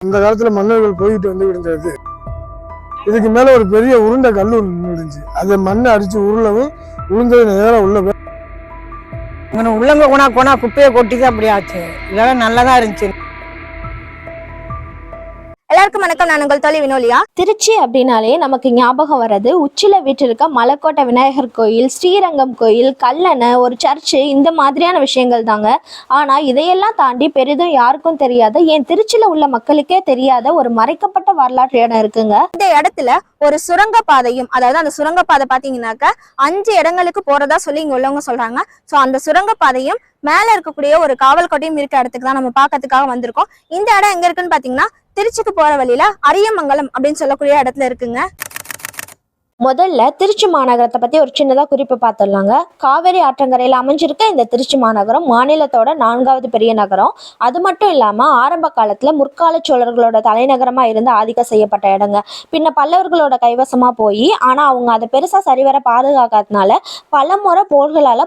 அந்த காலத்துல மன்னர்கள் போயிட்டு வந்து விழுந்தது. இதுக்கு மேல ஒரு பெரிய உருண்டை கல் ஒன்று நின்றுச்சு அதை மண்ணை அடிச்சு உருளவும் உளுந்தது நேரம் உள்ள இவனை உள்ளங்க கொணா கொணா குப்பையை கொட்டி தான் அப்படி ஆச்சு. இதெல்லாம் நல்லதா இருந்துச்சு. எல்லாருக்கும் வணக்கம். நான் உங்கள் தோழி வினோலியா. திருச்சி அப்படின்னாலே நமக்கு ஞாபகம் வர்றது உச்சில வீற்றிருக்க மலைக்கோட்டை விநாயகர் கோயில் ஸ்ரீரங்கம் கோயில் கல்லணை ஒரு சர்ச்சு இந்த மாதிரியான விஷயங்கள் தாங்க. ஆனா இதையெல்லாம் தாண்டி பெரிதும் யாருக்கும் தெரியாத என் திருச்சியில உள்ள மக்களுக்கே தெரியாத ஒரு மறைக்கப்பட்ட வரலாற்று இடம் இருக்குங்க. இந்த இடத்துல ஒரு சுரங்க பாதையும் அதாவது அந்த சுரங்க பாதை பாத்தீங்கன்னாக்க அஞ்சு இடங்களுக்கு போறதா சொல்லி இங்க உள்ளவங்க சொல்றாங்க. சோ அந்த சுரங்க பாதையும் மேல இருக்கக்கூடிய ஒரு காவல் கோட்டையும் இருக்க இடத்துக்கு தான் நம்ம பார்க்கறதுக்காக வந்திருக்கோம். இந்த இடம் எங்க இருக்குன்னு பாத்தீங்கன்னா திருச்சிக்கு போற வழியில அரியமங்கலம் அப்படின்னு சொல்லக்கூடிய இடத்துல இருக்குங்க. முதல்ல திருச்சி மாநகரத்தை பற்றி ஒரு சின்னதாக குறிப்பு பார்த்துடலாங்க. காவேரி ஆற்றங்கரையில் அமைஞ்சிருக்க இந்த திருச்சி மாநகரம் மாநிலத்தோட நான்காவது பெரிய நகரம். அது மட்டும் இல்லாமல் ஆரம்ப காலத்தில் முற்கால சோழர்களோட தலைநகரமாக இருந்து ஆதிக்கம் செய்யப்பட்ட இடங்க. பின்ன பல்லவர்களோட கைவசமாக போய் ஆனால் அவங்க அதை பெருசாக சரிவர பாதுகாக்காதனால பல முறை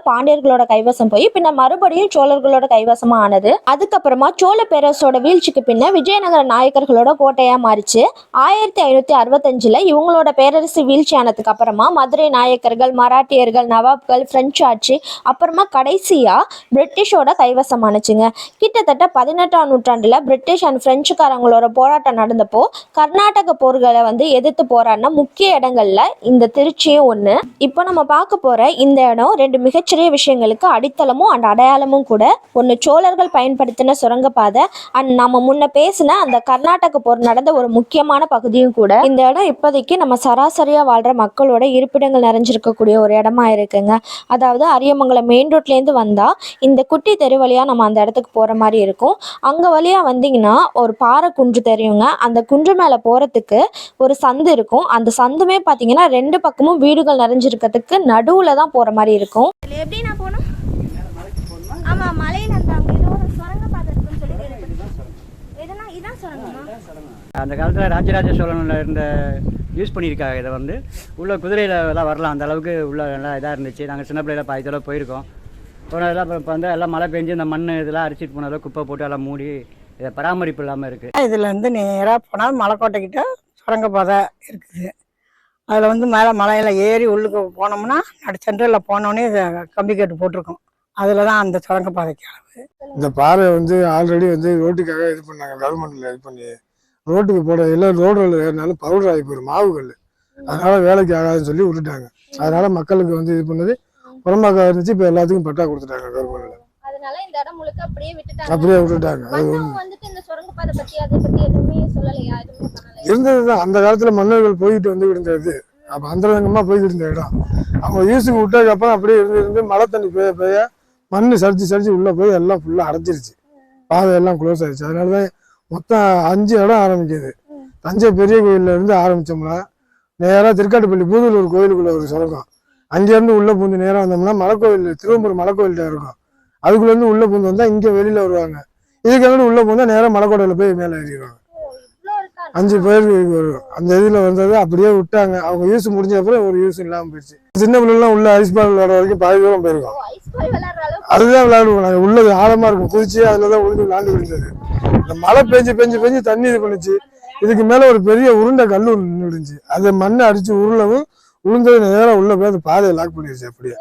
பாண்டியர்களோட கைவசம் போய் பின்ன மறுபடியும் சோழர்களோட கைவசமாக ஆனது. அதுக்கப்புறமா சோழ பேரரசோட வீழ்ச்சிக்கு பின்ன விஜயநகர நாயக்கர்களோட கோட்டையாக மாறிச்சு. ஆயிரத்தி ஐநூற்றி அறுபத்தஞ்சில் இவங்களோட பேரரசு வீழ்ச்சி ஆனதுக்கு அப்புறமா மதுரை நாயக்கர்கள் மராட்டியர்கள் நவாப்கள் பிரெஞ்சு ஆட்சி அப்புறமா கடைசியா பிரிட்டிஷோட கைவசமானுச்சுங்க கிட்டத்தட்ட பதினெட்டாம் நூற்றாண்டில் பிரிட்டிஷ் அண்ட் பிரெஞ்சுக்காரங்களோட போராட்டம் நடந்தப்போ கர்நாடக போர்களை வந்து எதிர்த்து போராடின முக்கிய இடங்கள்ல இந்த திருச்சியும் ஒன்று இப்போ நம்ம பார்க்க போற இந்த இடம் ரெண்டு மிகச்சிறிய விஷயங்களுக்கு அடித்தளமும் அண்ட் அடையாளமும் கூட. ஒன்று சோழர்கள் பயன்படுத்தின சுரங்கப்பாதை அண்ட் நம்ம முன்ன பேசின அந்த கர்நாடக போர் நடந்த ஒரு முக்கியமான பகுதியும் கூட. இந்த இடம் இப்போதைக்கு நம்ம சராசரியாக வாழ்ற மக்களோட இருப்பிடங்கள் நிறைஞ்சிருக்கக்கூடிய ஒரு இடமா இருக்குங்க. அதாவது அரியமங்கலம் மெயின் ரோட்லேருந்து வந்தா இந்த குட்டி தெரு வழியா நம்ம அந்த இடத்துக்கு போற மாதிரி இருக்கும். அங்க வழியா வந்தீங்கன்னா ஒரு பாறை குன்று தெரியுங்க. அந்த குன்று மேல போறதுக்கு ஒரு சந்து இருக்கும். அந்த சந்துமே பாத்தீங்கன்னா ரெண்டு பக்கமும் வீடுகள் நிறைஞ்சிருக்கிறதுக்கு நடுவுல தான் போற மாதிரி இருக்கும். எப்படி நான் போனோம் ஆமா மலையில அந்த அங்க ஏதோ ஒரு சுரங்க பாதை இருக்குன்னு சொல்லி கேள்விப்பட்டேன். எதுனா இதான் சுரங்கமா? அந்த காலத்தில் ராஜராஜ சோழனில் இருந்த யூஸ் பண்ணியிருக்காங்க. இதை வந்து உள்ள குதிரையில் தான் வரலாம். அந்த அளவுக்கு உள்ள நல்லா இதாக இருந்துச்சு. நாங்கள் சின்ன பிள்ளையில பாதி தடவை போயிருக்கோம். போனதெல்லாம் இப்போ இப்போ வந்து எல்லாம் மழை பெஞ்சு இந்த மண் இதெல்லாம் அரிச்சிட்டு போனதெல்லாம் குப்பை போட்டு எல்லாம் மூடி இதை பராமரிப்பு இல்லாமல் இருக்குது இதுல இருந்து நேரா போனால் மலைக்கோட்டை கிட்ட சுரங்கப்பாதை இருக்குது. அதில் வந்து மேலே மலையில ஏறி உள்ளுக்கு போனோம்னா நடு சென்டரில் போனோடனே இது கம்பி கட்டு போட்டிருக்கோம். அதில் தான் அந்த சுரங்கப்பாதைக்கு அளவு. இந்த பாறை வந்து ஆல்ரெடி வந்து ரோட்டுக்காக இது பண்ணாங்க. கவர்மெண்ட்ல இது பண்ணி ரோட்டுக்கு போட எல்லாம் ரோடுல ஏறினாலும் பவுடர் ஆகி போயிடும் மாவு கல் அதனால வேலைக்கு ஆகாதுன்னு சொல்லி விட்டுட்டாங்க. அதனால மக்களுக்கு வந்து இது பண்ணது புறம்பாக்கா இருந்துச்சு இப்போ எல்லாத்துக்கும் பட்டா கொடுத்துட்டாங்க கவர்மெண்ட்ல அதனால அப்படியே விட்டுட்டாங்க. இருந்ததுதான். அந்த காலத்துல மன்னர்கள் போயிட்டு வந்து இருந்தது அப்ப அந்தரங்கமா போயிட்டு இருந்த இடம். அவங்க யூஸுக்கு விட்டதுக்கு அப்புறம் அப்படியே இருந்து இருந்து மழை தண்ணி பெய்ய பெய்ய மண்ணு சரிச்சு சரிச்சு உள்ள போய் எல்லாம் ஃபுல்லா அடைச்சிருச்சு பாதை எல்லாம் க்ளோஸ் ஆயிடுச்சு. அதனாலதான் மொத்தம் அஞ்சு இடம் ஆரம்பிக்குது. தஞ்சை பெரிய கோயில்ல இருந்து ஆரம்பிச்சோம்னா நேரா திருக்காட்டுப்பள்ளி பூதலூர் கோயிலுக்குள்ள ஒரு சுரங்கம் அங்கேருந்து உள்ள பூந்து நேரா வந்தோம்னா மலைக்கோயில் திருவம்பூர் மலைக்கோயில்கிட்ட இருக்கும். அதுக்குள்ள இருந்து உள்ள பூந்து வந்தா இங்க வெளியில வருவாங்க. இதுக்கு அங்கிட்டு உள்ள பூந்தா நேரா மலைக்கோட்டையில போய் மேலே ஏறிடுவாங்க. அஞ்சு பேருக்கு வரும் அந்த இதுல வந்தது அப்படியே விட்டாங்க. அவங்க யூஸ் முடிஞ்ச அப்புறம் ஒரு யூஸ் இல்லாம போயிடுச்சு. சின்ன பிள்ளைலாம் உள்ள ஐஸ் பால் விளையாட வரைக்கும் பாதி தூரம் போயிருக்கோம். அதுதான் விளையாடுவோம் நாங்க. உள்ளது ஆழமா இருக்கும். குதிச்சு அதுல தான் உழுந்து விளையாண்டு இருந்தது இந்த மழை பெஞ்சு பெஞ்சு பெஞ்சு தண்ணி இது பண்ணுச்சு. இதுக்கு மேல ஒரு பெரிய உருண்டை கல் நின்றுச்சு அதை மண்ணை அடிச்சு உருளவும் உளுந்தது நேரம் உள்ள போய் அந்த பாதையை லாக் பண்ணிடுச்சு அப்படியே.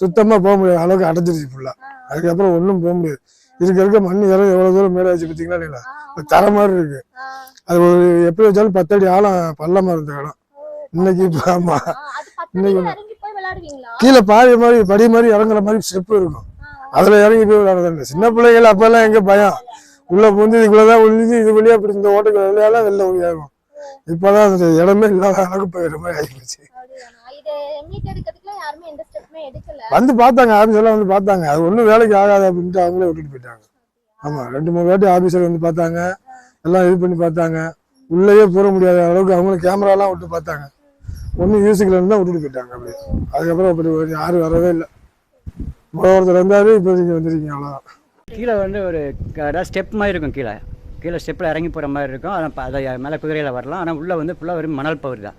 சுத்தமா போக முடியாது அளவுக்கு அடைஞ்சிருச்சு ஃபுல்லா அதுக்கப்புறம் ஒன்றும் போக முடியாது. இருக்க இருக்க மண் இறம் எவ்வளவு தூரம் மேலே வச்சு ஒரு தர மாதிரி இருக்கு. அது ஒரு எப்படி வச்சாலும் பத்தடி ஆழம் பள்ளமா இருந்த இடம். இன்னைக்கு ஆமா. இன்னைக்கு கீழே பாதி மாதிரி படி மாதிரி இறங்குற மாதிரி ஸ்டெப் இருக்கும். அதுல இறங்கி போய் விளையாடுறது சின்ன பிள்ளைகள் அப்பெல்லாம் எங்க பயம்? உள்ள பூந்து இதுக்குள்ளதான் விழுந்து இது வழியா அப்படி இந்த ஓட்டுக்கு விளையாட வெளில விளையாடும் இப்பதான் அந்த இடமே இல்லாத அளவுக்கு போயிடுற மாதிரி ஆகிப்போச்சு வந்து பார்த்தாங்க ஆபீஸர்லாம் வந்து பார்த்தாங்க. அது ஒன்றும் வேலைக்கு ஆகாது அப்படின்ட்டு அவங்களே விட்டுட்டு போயிட்டாங்க. ஆமா ரெண்டு மூணு வாட்டி ஆபீஸர் வந்து பார்த்தாங்க. எல்லாம் இது பண்ணி பார்த்தாங்க. உள்ளேயே போற முடியாத அளவுக்கு அவங்களும் கேமராலாம் விட்டு பார்த்தாங்க. ஒன்றும் யூஸுக்குல இருந்தா விட்டுட்டு போயிட்டாங்க அப்படியே. அதுக்கப்புறம் அப்படி யாரும் வரவே இல்லை. ஒருத்தர் வந்தாரு இப்போதைக்கு வந்துருக்கீங்க அவ்வளோதான் கீழே வந்து ஒரு அதாவது ஸ்டெப் மாதிரி இருக்கும் கீழே. கீழே ஸ்டெப்பில் இறங்கி போகிற மாதிரி இருக்கும். ஆனால் ப- அதை மேலே குதிரையில் வரலாம். ஆனால் உள்ளே வந்து ஃபுல்லாக வெறும் மணல் பகுதி தான்.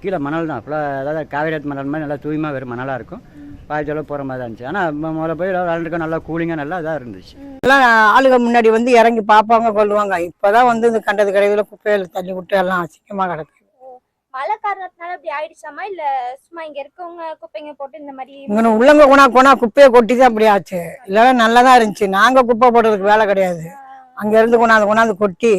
கீழே மணல் தான். ஃபுல்லாக அதாவது காவேரி ஆத்து மணல் மாதிரி நல்லா தூய்மையாக வெறும் மணலாக இருக்கும். தொலை போகிற மாதிரி தான் இருந்துச்சு. ஆனால் முதல்ல போய் விளாண்டுருக்கோம் நல்லா கூலிங்காக நல்லா இதாக இருந்துச்சு. எல்லாம் ஆளுங்க முன்னாடி வந்து இறங்கி பார்ப்பாங்க கொள்ளுவாங்க இப்போதான் வந்து இந்த கண்டது கடையில் குப்பையில தள்ளி விட்டு எல்லாம் அசிங்கமாக கிடக்கு. மழை காரணத்தினால இப்படி ஆயிடுச்சாமா? இல்ல சும்மா இங்க இருக்கவங்க குப்பைங்க போட்டு இந்த மாதிரி இங்கே உள்ளங்க கொண்டா கொண்டா குப்பையை கொட்டி தான் அப்படி ஆச்சு. இல்லைன்னா நல்லா தான் இருந்துச்சு. நாங்கள் குப்பை போடுறதுக்கு வேலை கிடையாது. அங்கேருந்து கொண்டாந்து கொண்டாந்து கொட்டி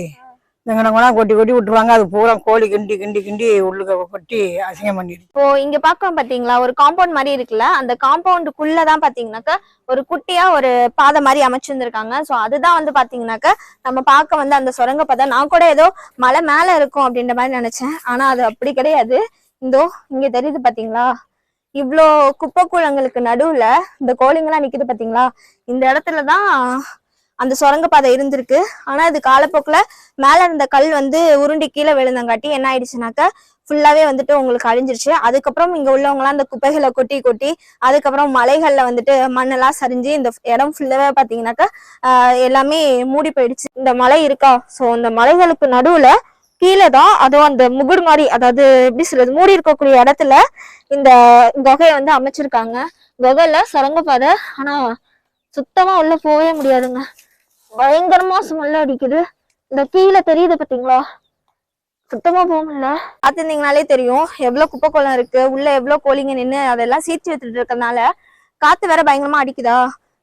இங்கே கொட்டி கொட்டி விட்டுருவாங்க. அது பூரா கோழி கிண்டி கிண்டி கிண்டி உள்ளுக்க கொட்டி அசிங்கம் பண்ணிடுச்சு இப்போ இங்க பாக்கோம் பாத்தீங்களா ஒரு காம்பவுண்ட் மாதிரி இருக்குல்ல அந்த காம்பவுண்டுக்குள்ளதான் பாத்தீங்கன்னாக்கா ஒரு குட்டியா ஒரு பாதை மாதிரி அமைச்சிருந்திருக்காங்க. சோ அதுதான் வந்து பாத்தீங்கன்னாக்கா நம்ம பார்க்க வந்து அந்த சுரங்க பாதை. நான் கூட ஏதோ மலை மேல இருக்கும் அப்படின்ற மாதிரி நினைச்சேன். ஆனா அது அப்படி கிடையாது. இந்தோ இங்க தெரியுது பாத்தீங்களா? இவ்ளோ குப்பை கூழங்களுக்கு நடுவுல இந்த கோழிங்கெல்லாம் நிக்குது பாத்தீங்களா? இந்த இடத்துலதான் அந்த சுரங்கப்பாதை இருந்திருக்கு. ஆனா அது காலப்போக்கில் மேலே இருந்த கல் வந்து உருண்டி கீழே விழுந்தங்காட்டி என்ன ஆயிடுச்சுனாக்கா ஃபுல்லாவே வந்துட்டு உங்களுக்கு அழிஞ்சிருச்சு. அதுக்கப்புறம் இங்க உள்ளவங்களாம் அந்த குப்பைகளை கொட்டி கொட்டி அதுக்கப்புறம் மலைகள்ல வந்துட்டு மண்ணெல்லாம் சரிஞ்சு இந்த இடம் ஃபுல்லாவே பாத்தீங்கன்னாக்கா எல்லாமே மூடி போயிடுச்சு. இந்த மலை இருக்கா? ஸோ இந்த மலைகளுக்கு நடுவுல கீழே தான் அதுவும் அந்த முகுடு மாதிரி அதாவது எப்படி சொல்றது மூடி இருக்கக்கூடிய இடத்துல இந்த குகையை வந்து அமைச்சிருக்காங்க. குகையில சுரங்கப்பாதை ஆனா சுத்தமா உள்ள போகவே முடியாதுங்க. பயங்கரமா ஸ்மெல் அடிக்குது. இந்த கீழே தெரியுது பாத்தீங்களா? சுத்தமா போக முடியல. பாத்துருந்தீங்கனாலே தெரியும். எவ்வளவு குப்பை குளம் இருக்கு உள்ள எவ்வளவு கோழிங்க நின்று அதெல்லாம் சீர்ச்சி வச்சுட்டு இருக்கனால காத்து வேற பயங்கரமா அடிக்குதா?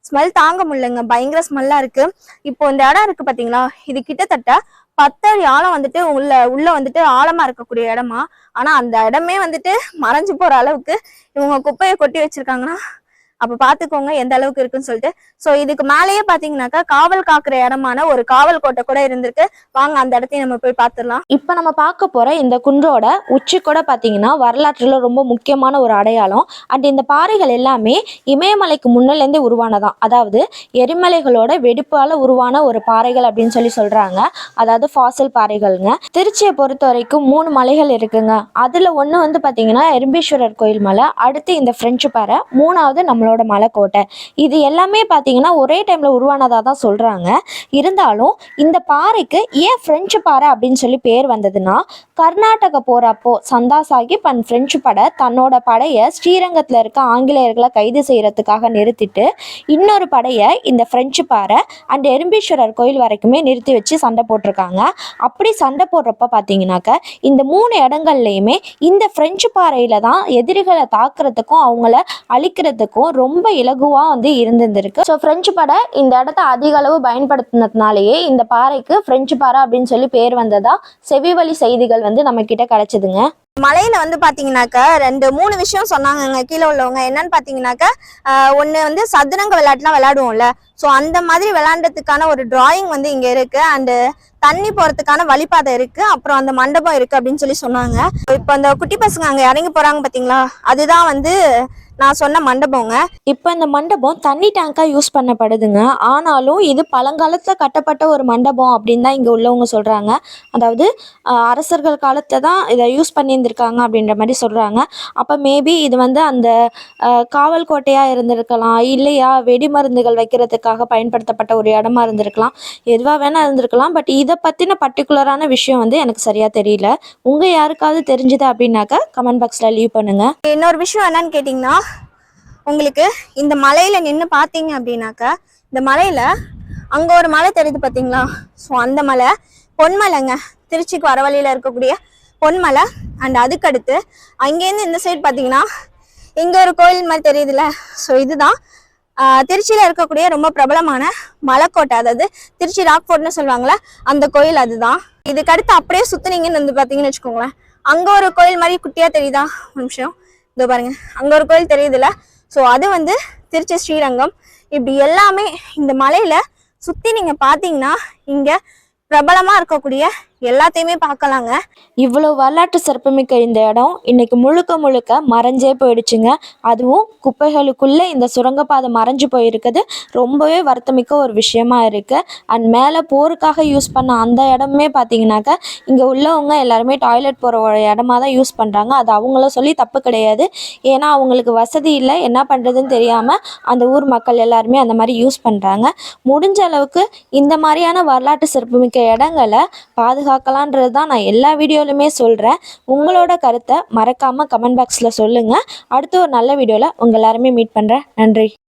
ஸ்மெல் தாங்க முடியலங்க. பயங்கர ஸ்மெல்லா இருக்கு. இப்போ இந்த இடம் இருக்கு பாத்தீங்களா? இது கிட்டத்தட்ட பத்தடி ஆழம் வந்துட்டு உள்ள உள்ள வந்துட்டு ஆழமா இருக்கக்கூடிய இடமா. ஆனா அந்த இடமே வந்துட்டு மறைஞ்சு போற அளவுக்கு இவங்க குப்பையை கொட்டி வச்சிருக்காங்கன்னா அப்ப பாத்துக்கோங்க எந்த அளவுக்கு இருக்குன்னு சொல்லிட்டு. சோ இதுக்கு மேலேயே பாத்தீங்கன்னாக்கா காவல் காக்குற இடமான ஒரு காவல் கோட்டை கூட இருந்திருக்கு. வாங்க அந்த இடத்தையும் நம்ம போய் பாத்துடலாம். இப்போ நம்ம பார்க்க போகிற இந்த குன்றோட உச்சி கூட பாத்தீங்கன்னா வரலாற்றில் ரொம்ப முக்கியமான ஒரு அடையாளம். அண்ட் இந்த பாறைகள் எல்லாமே இமயமலைக்கு முன்னிலேருந்தே உருவானதான். அதாவது எரிமலைகளோட வெடிப்பால் உருவான ஒரு பாறைகள் அப்படின்னு சொல்லி சொல்கிறாங்க அதாவது ஃபாசில் பாறைகள்ங்க. திருச்சியை பொறுத்த வரைக்கும் மூணு மலைகள் இருக்குங்க. அதில் ஒன்று வந்து பாத்தீங்கன்னா எறும்பீஸ்வரர் கோயில் மலை. அடுத்து இந்த ஃப்ரெஞ்சு பாறை. மூணாவது நம்மளோட மலைக்கோட்டை இது எல்லாமே பார்த்தீங்கன்னா ஒரே டைமில் உருவானதாக தான் சொல்கிறாங்க இருந்தாலும் இந்த பாறைக்கு ஏன் ஃப்ரெஞ்சு பாறை அப்படின்னு சொல்லி பேர் வந்ததுன்னா கர்நாடக போகிறப்போ சந்தா சாஹிப் அண்ட் ஃப்ரெஞ்சு படை தன்னோட படையை ஸ்ரீரங்கத்தில் இருக்க ஆங்கிலேயர்களை கைது செய்கிறதுக்காக நிறுத்திட்டு இன்னொரு படையை இந்த ஃப்ரெஞ்சு பாறை அண்ட் எறும்பீஸ்வரர் கோயில் வரைக்குமே நிறுத்தி வச்சு சண்டை போட்டிருக்காங்க. அப்படி சண்டை போடுறப்ப பார்த்தீங்கன்னாக்க இந்த மூணு இடங்கள்லையுமே இந்த ஃப்ரெஞ்சு பாறையில் தான் எதிரிகளை தாக்குறதுக்கும் அவங்கள அழிக்கிறதுக்கும் ரொம்ப இலகுவாக வந்து இருந்திருந்திருக்கு. ஸோ பிரெஞ்சு படை இந்த இடத்த அதிக அளவு பயன்படுத்தினதுனாலேயே இந்த பாறைக்கு ஃப்ரெஞ்சு பாறை அப்படின்னு சொல்லி பேர் வந்ததா செவிவழி செய்திகள் வந்து நம்ம கிட்ட கிடைச்சதுங்க. மலையில வந்து பாத்தீங்கன்னாக்க ரெண்டு மூணு விஷயம் சொன்னாங்கங்க. கீழே உள்ளவங்க என்னன்னு பாத்தீங்கன்னாக்க ஆஹ் ஒண்ணு வந்து சதுரங்க விளையாட்டுலாம் விளையாடுவோம்ல. ஸோ அந்த மாதிரி விளையாண்டதுக்கான ஒரு டிராயிங் வந்து இங்க இருக்கு. அண்டு தண்ணி போறதுக்கான வழிபாதை இருக்கு. அப்புறம் அந்த மண்டபம் இருக்கு அப்படின்னு சொல்லி சொன்னாங்க. இப்போ அந்த குட்டி பசங்க அங்க இறங்கி போறாங்க பாத்தீங்களா? அதுதான் வந்து நான் சொன்ன மண்டபங்க. இப்போ இந்த மண்டபம் தண்ணி டேங்காக யூஸ் பண்ணப்படுதுங்க. ஆனாலும் இது பழங்காலத்தில் கட்டப்பட்ட ஒரு மண்டபம் அப்படின்னு தான் இங்கே உள்ளவங்க சொல்கிறாங்க அதாவது அரசர்கள் காலத்தில் தான் இதை யூஸ் பண்ணியிருந்திருக்காங்க அப்படின்ற மாதிரி சொல்கிறாங்க அப்போ மேபி இது வந்து அந்த காவல் கோட்டையாக இருந்திருக்கலாம் இல்லையா வெடிமருந்துகள் வைக்கிறதுக்காக பயன்படுத்தப்பட்ட ஒரு இடமா இருந்திருக்கலாம். எதுவாக வேணால் இருந்திருக்கலாம் பட் இதை பற்றின பர்டிகுலரான விஷயம் வந்து எனக்கு சரியாக தெரியல. உங்கள் யாருக்காவது தெரிஞ்சுது அப்படின்னாக்கா கமெண்ட் பாக்ஸில் லீவ் பண்ணுங்கள் இன்னொரு விஷயம் என்னன்னு கேட்டிங்கன்னா உங்களுக்கு இந்த மலையில நின்று பார்த்தீங்க அப்படின்னாக்கா இந்த மலையில அங்க ஒரு மலை தெரியுது பாத்தீங்களா? ஸோ அந்த மலை பொன்மலைங்க. திருச்சிக்கு வர வழியில இருக்கக்கூடிய பொன்மலை அண்ட் அதுக்கடுத்து அங்கேருந்து இந்த சைடு பார்த்தீங்கன்னா இங்கே ஒரு கோயில் மாதிரி தெரியுதுல்ல. ஸோ இதுதான். திருச்சியில் இருக்கக்கூடிய ரொம்ப பிரபலமான மலைக்கோட்டை. அதாவது திருச்சி ராக் ஃபோர்ட்னு சொல்லுவாங்கல்ல அந்த கோயில் அதுதான். இதுக்கடுத்து அப்படியே சுற்றுனீங்கன்னு வந்து பார்த்தீங்கன்னு வச்சுக்கோங்களேன். அங்கே ஒரு கோயில் மாதிரி குட்டியாக தெரியுதா? ஒரு நிமிஷம். இதோ பாருங்க. அங்கே ஒரு கோயில் தெரியுதுல்ல. ஸோ அது வந்து திருச்சி ஸ்ரீரங்கம். இப்படி எல்லாமே இந்த மலையில் சுற்றி நீங்கள் பார்த்தீங்கன்னா இங்கே பிரபலமாக இருக்கக்கூடிய எல்லாத்தையுமே பார்க்கலாங்க. இவ்வளோ வரலாற்று சிறப்புமிக்க இந்த இடம் இன்னைக்கு முழுக்க முழுக்க மறைஞ்சே போயிடுச்சுங்க. அதுவும் குப்பைகளுக்குள்ளே இந்த சுரங்கப்பாதை மறைஞ்சு போயிருக்குது. ரொம்பவே வருத்தமிக்க ஒரு விஷயமா இருக்கு. அண்ட் மேலே போருக்காக யூஸ் பண்ண அந்த இடமே பார்த்தீங்கன்னாக்க இங்கே உள்ளவங்க எல்லாருமே டாய்லெட் போகிற ஒரு இடமா தான் யூஸ் பண்ணுறாங்க. அது அவங்கள சொல்லி தப்பு கிடையாது. ஏன்னா அவங்களுக்கு வசதி இல்லை. என்ன பண்ணுறதுன்னு தெரியாமல் அந்த ஊர் மக்கள் எல்லாருமே அந்த மாதிரி யூஸ் பண்ணுறாங்க. முடிஞ்ச அளவுக்கு இந்த மாதிரியான வரலாற்று சிறப்புமிக்க இடங்களை பாதுகா பாதுகாக்கலான்றது தான் நான் எல்லா வீடியோலையுமே சொல்கிறேன் உங்களோட கருத்தை மறக்காமல் கமெண்ட் பாக்ஸில் சொல்லுங்கள் அடுத்து ஒரு நல்ல வீடியோவில் உங்கள் எல்லாருமே மீட் பண்ணுறேன் நன்றி.